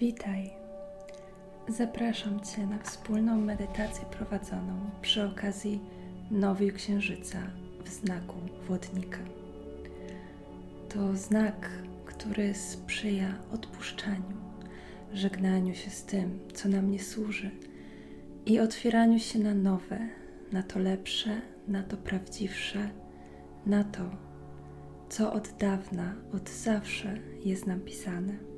Witaj. Zapraszam Cię na wspólną medytację prowadzoną przy okazji Nowiu Księżyca w znaku Wodnika. To znak, który sprzyja odpuszczaniu, żegnaniu się z tym, co nam nie służy i otwieraniu się na nowe, na to lepsze, na to prawdziwsze, na to, co od dawna, od zawsze jest nam pisane.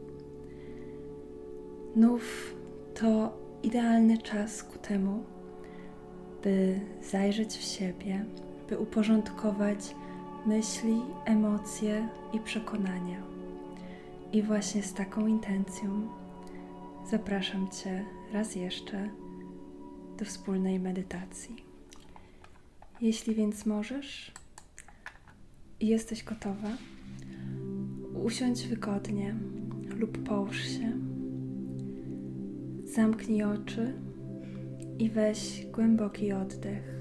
Nów to idealny czas ku temu, by zajrzeć w siebie, by uporządkować myśli, emocje i przekonania. I właśnie z taką intencją zapraszam Cię raz jeszcze do wspólnej medytacji. Jeśli więc możesz i jesteś gotowa, usiądź wygodnie lub połóż się. Zamknij oczy i weź głęboki oddech.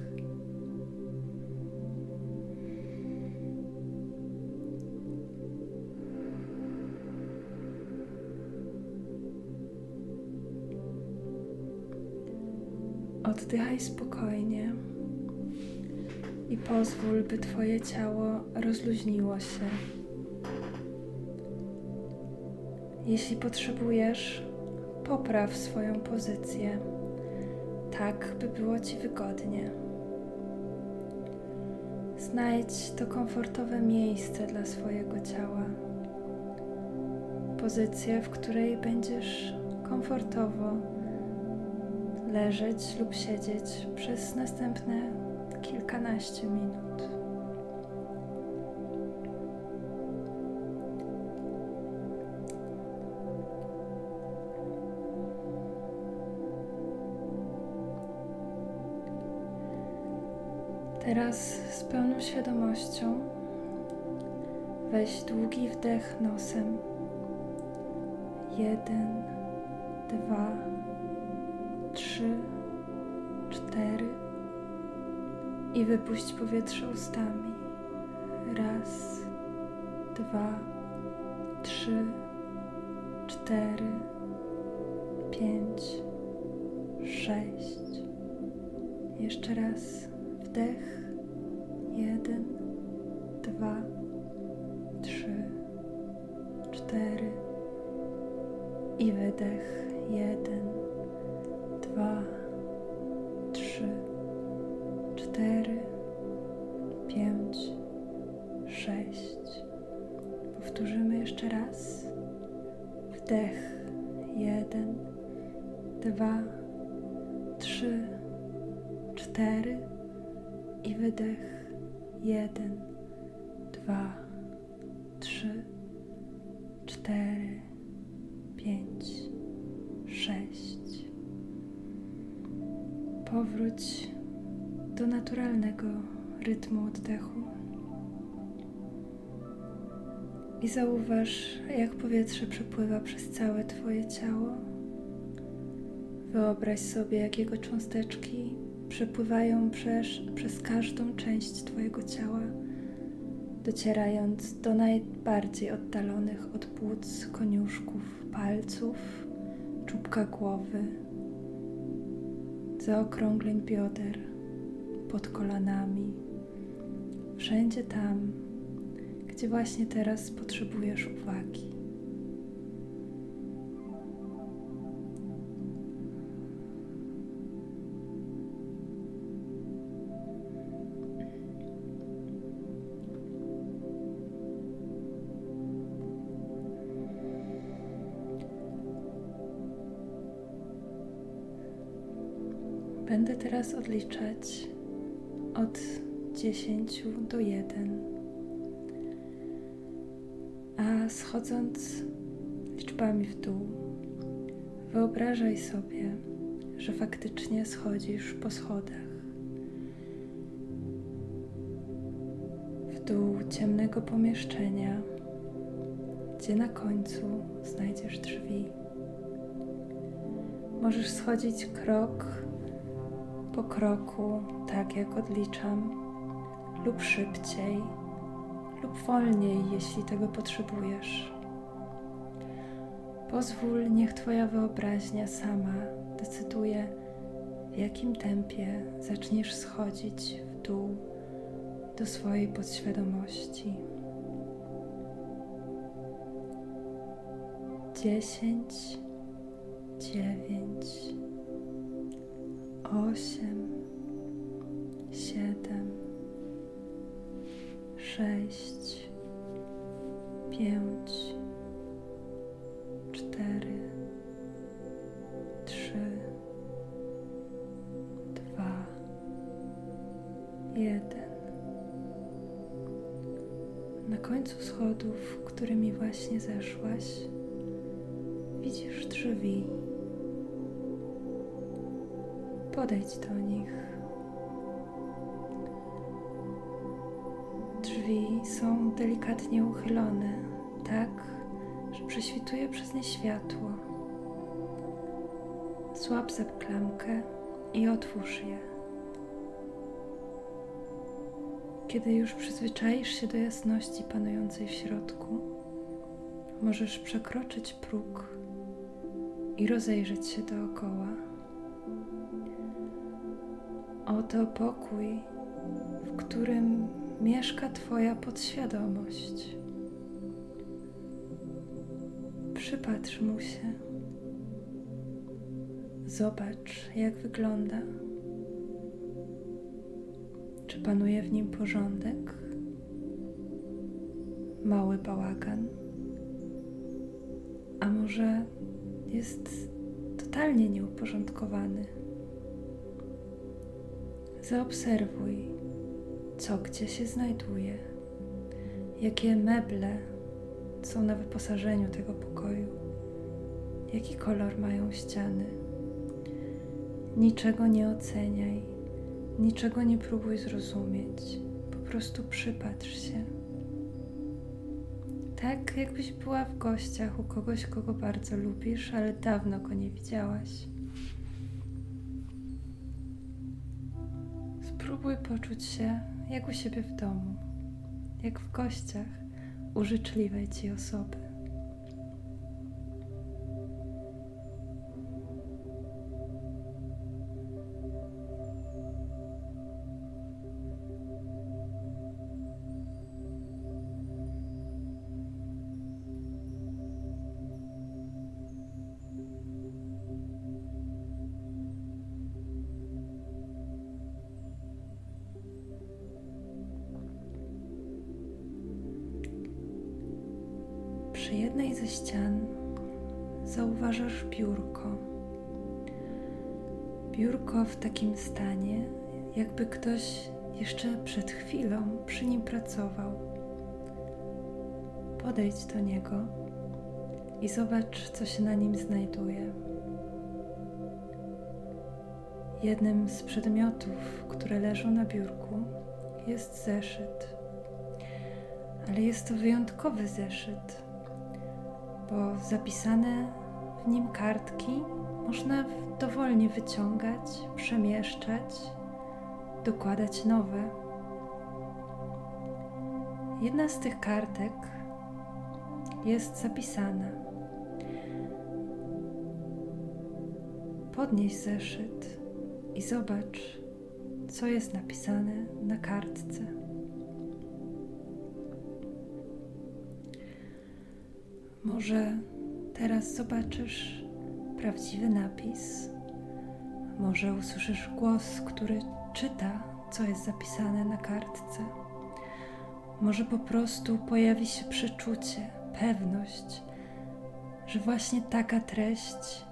Oddychaj spokojnie i pozwól, by Twoje ciało rozluźniło się. Jeśli potrzebujesz, popraw swoją pozycję, tak by było Ci wygodnie. Znajdź to komfortowe miejsce dla swojego ciała. Pozycję, w której będziesz komfortowo leżeć lub siedzieć przez następne kilkanaście minut. Teraz z pełną świadomością weź długi wdech nosem. Jeden, dwa, trzy, cztery. I wypuść powietrze ustami. Raz, dwa, trzy, cztery, pięć, sześć. Jeszcze raz wdech. Jeden, dwa, trzy, cztery. I wydech. Jeden, dwa, trzy, cztery, pięć, sześć. Powtórzymy jeszcze raz. Wdech. Jeden, dwa, trzy, cztery i wydech. Jeden, dwa, trzy, cztery, pięć, sześć. Powróć do naturalnego rytmu oddechu i zauważ, jak powietrze przepływa przez całe Twoje ciało. Wyobraź sobie, jak jego cząsteczki przepływają przez, przez każdą część Twojego ciała, docierając do najbardziej oddalonych od płuc, koniuszków, palców, czubka głowy, zaokrągleń bioder, pod kolanami, wszędzie tam, gdzie właśnie teraz potrzebujesz uwagi. Teraz odliczać od 10 do 1. A schodząc liczbami w dół, wyobrażaj sobie, że faktycznie schodzisz po schodach. W dół ciemnego pomieszczenia, gdzie na końcu znajdziesz drzwi. Możesz schodzić krok po kroku, tak jak odliczam, lub szybciej, lub wolniej, jeśli tego potrzebujesz. Pozwól, niech Twoja wyobraźnia sama decyduje, w jakim tempie zaczniesz schodzić w dół do swojej podświadomości. Dziesięć, dziewięć, osiem, siedem, sześć, pięć, cztery, trzy, dwa, jeden. Na końcu schodów, którymi właśnie zeszłaś, widzisz drzwi. Podejdź do nich. Drzwi są delikatnie uchylone, tak, że prześwituje przez nie światło. Złap za klamkę i otwórz je. Kiedy już przyzwyczaisz się do jasności panującej w środku, możesz przekroczyć próg i rozejrzeć się dookoła. Oto pokój, w którym mieszka Twoja podświadomość. Przypatrz mu się. Zobacz, jak wygląda. Czy panuje w nim porządek? Mały bałagan? A może jest totalnie nieuporządkowany? Zaobserwuj, co gdzie się znajduje, jakie meble są na wyposażeniu tego pokoju, jaki kolor mają ściany. Niczego nie oceniaj, niczego nie próbuj zrozumieć, po prostu przypatrz się. Tak, jakbyś była w gościach u kogoś, kogo bardzo lubisz, ale dawno go nie widziałaś. Spróbuj poczuć się jak u siebie w domu, jak w gościach u życzliwej ci osoby. Przy jednej ze ścian zauważasz biurko. Biurko w takim stanie, jakby ktoś jeszcze przed chwilą przy nim pracował. Podejdź do niego i zobacz, co się na nim znajduje. Jednym z przedmiotów, które leżą na biurku, jest zeszyt. Ale jest to wyjątkowy zeszyt bo zapisane w nim kartki można dowolnie wyciągać, przemieszczać, dokładać nowe. Jedna z tych kartek jest zapisana. Podnieś zeszyt i zobacz, co jest napisane na kartce. Może teraz zobaczysz prawdziwy napis. Może usłyszysz głos, który czyta, co jest zapisane na kartce. Może po prostu pojawi się przeczucie, pewność, że właśnie taka treść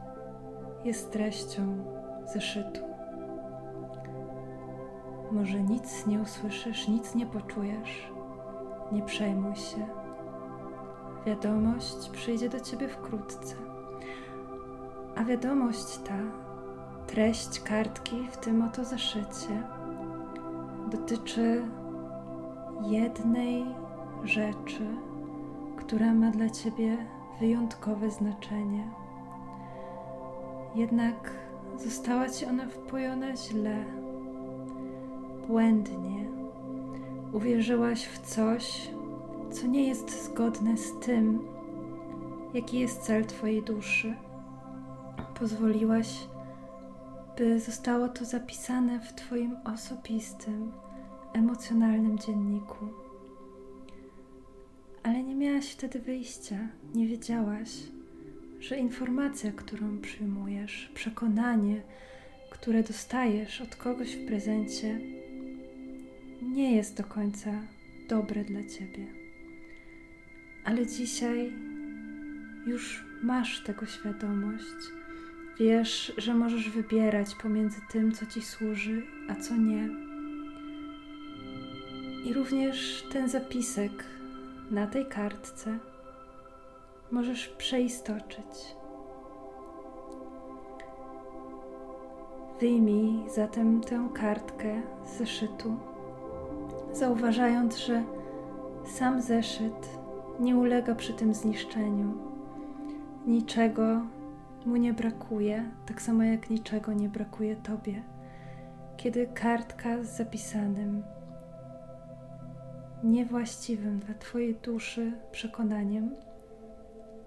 jest treścią zeszytu. Może nic nie usłyszysz, nic nie poczujesz. Nie przejmuj się. Wiadomość przyjdzie do ciebie wkrótce. A wiadomość ta, treść kartki w tym oto zeszycie, dotyczy jednej rzeczy, która ma dla ciebie wyjątkowe znaczenie. Jednak została ci ona wpojona źle, błędnie. Uwierzyłaś w coś, co nie jest zgodne z tym, jaki jest cel Twojej duszy. Pozwoliłaś, by zostało to zapisane w Twoim osobistym, emocjonalnym dzienniku. Ale nie miałaś wtedy wyjścia, nie wiedziałaś, że informacja, którą przyjmujesz, przekonanie, które dostajesz od kogoś w prezencie, nie jest do końca dobre dla ciebie. Ale dzisiaj już masz tego świadomość. Wiesz, że możesz wybierać pomiędzy tym, co ci służy, a co nie. I również ten zapisek na tej kartce możesz przeistoczyć. Wyjmij zatem tę kartkę z zeszytu, zauważając, że sam zeszyt nie ulega przy tym zniszczeniu. Niczego mu nie brakuje, tak samo jak niczego nie brakuje Tobie. Kiedy kartka z zapisanym, niewłaściwym dla Twojej duszy przekonaniem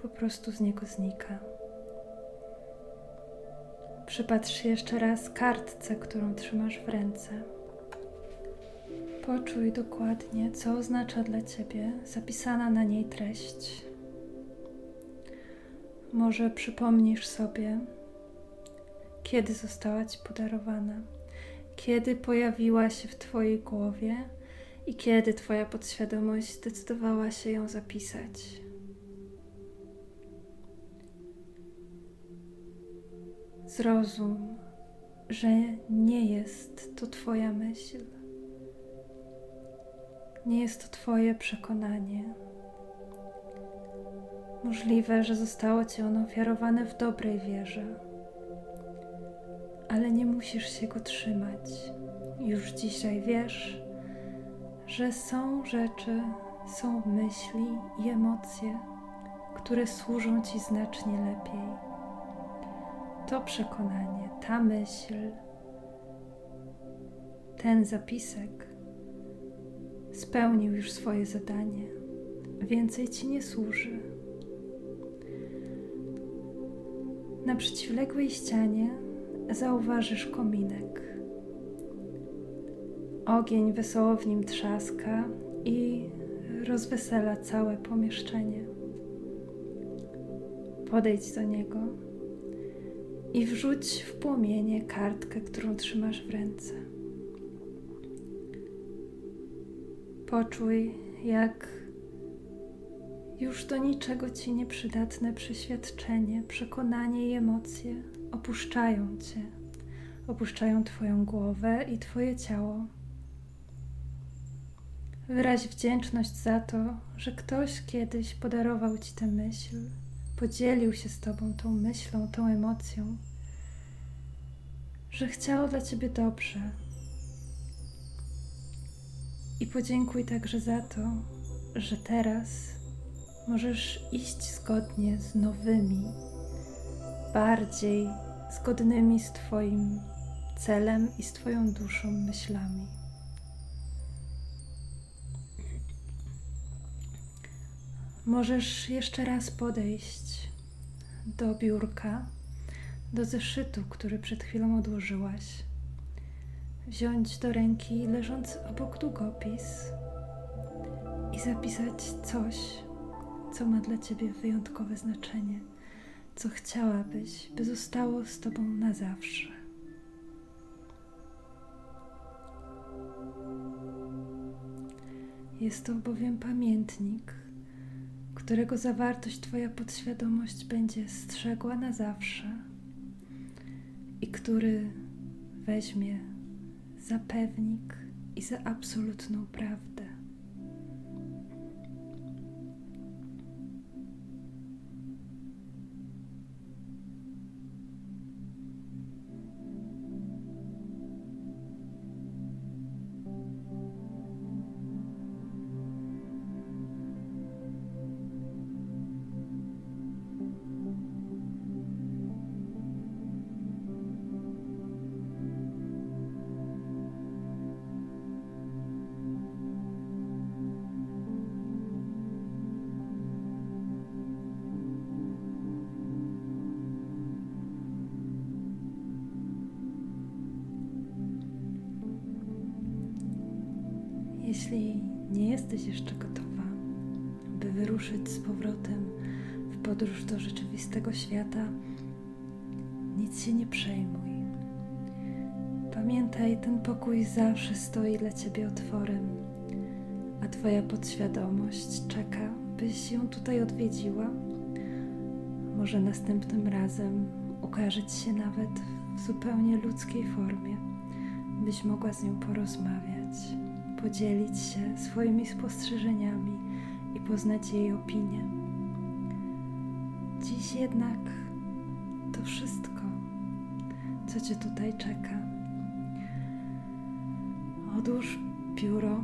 po prostu z niego znika. Przypatrz się jeszcze raz kartce, którą trzymasz w ręce. Poczuj dokładnie, co oznacza dla Ciebie zapisana na niej treść. Może przypomnisz sobie, kiedy została Ci podarowana, kiedy pojawiła się w Twojej głowie i kiedy Twoja podświadomość zdecydowała się ją zapisać. Zrozum, że nie jest to Twoja myśl, nie jest to Twoje przekonanie. Możliwe, że zostało Ci ono ofiarowane w dobrej wierze, ale nie musisz się go trzymać. Już dzisiaj wiesz, że są rzeczy, są myśli i emocje, które służą Ci znacznie lepiej. To przekonanie, ta myśl, ten zapisek spełnił już swoje zadanie. Więcej Ci nie służy. Na przeciwległej ścianie zauważysz kominek. Ogień wesoło w nim trzaska i rozwesela całe pomieszczenie. Podejdź do niego i wrzuć w płomienie kartkę, którą trzymasz w ręce. Poczuj, jak już do niczego ci nieprzydatne przeświadczenie, przekonanie i emocje opuszczają cię, opuszczają Twoją głowę i Twoje ciało. Wyraź wdzięczność za to, że ktoś kiedyś podarował Ci tę myśl, podzielił się z Tobą tą myślą, tą emocją, że chciał dla Ciebie dobrze. I podziękuj także za to, że teraz możesz iść zgodnie z nowymi, bardziej zgodnymi z Twoim celem i z Twoją duszą myślami. Możesz jeszcze raz podejść do biurka, do zeszytu, który przed chwilą odłożyłaś. Wziąć do ręki leżący obok długopis i zapisać coś, co ma dla ciebie wyjątkowe znaczenie, co chciałabyś, by zostało z tobą na zawsze. Jest to bowiem pamiętnik którego zawartość Twoja podświadomość będzie strzegła na zawsze i który weźmie za pewnik i za absolutną prawdę. Jeśli nie jesteś jeszcze gotowa, by wyruszyć z powrotem w podróż do rzeczywistego świata, nic się nie przejmuj. Pamiętaj, ten pokój zawsze stoi dla ciebie otworem, a twoja podświadomość czeka, byś ją tutaj odwiedziła. Może następnym razem ukaże ci się nawet w zupełnie ludzkiej formie, byś mogła z nią porozmawiać, podzielić się swoimi spostrzeżeniami i poznać jej opinię. Dziś jednak to wszystko, co cię tutaj czeka. Odłóż pióro,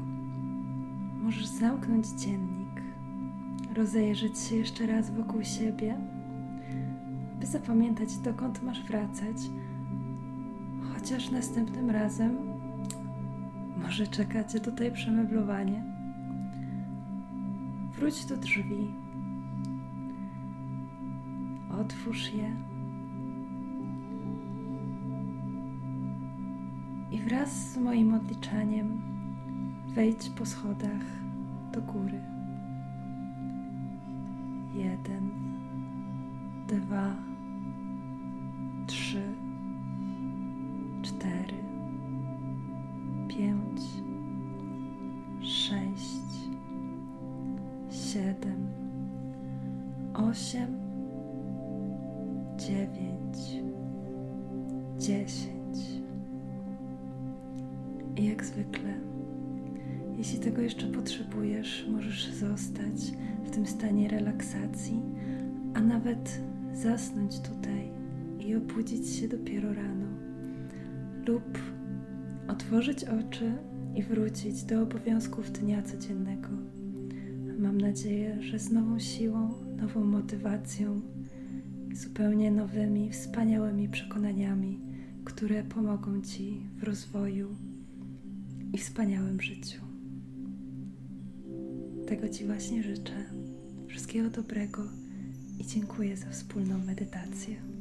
możesz zamknąć dziennik, rozejrzeć się jeszcze raz wokół siebie, by zapamiętać, dokąd masz wracać, chociaż następnym razem może czeka cię tutaj przemeblowanie. Wróć do drzwi, otwórz je i wraz z moim odliczaniem wejdź po schodach do góry. Jeden, dwa, osiem, dziewięć, dziesięć. I jak zwykle, jeśli tego jeszcze potrzebujesz, możesz zostać w tym stanie relaksacji, a nawet zasnąć tutaj i obudzić się dopiero rano, lub otworzyć oczy i wrócić do obowiązków dnia codziennego. Mam nadzieję, że z nową siłą, nową motywacją, zupełnie nowymi, wspaniałymi przekonaniami, które pomogą Ci w rozwoju i wspaniałym życiu. Tego Ci właśnie życzę. Wszystkiego dobrego i dziękuję za wspólną medytację.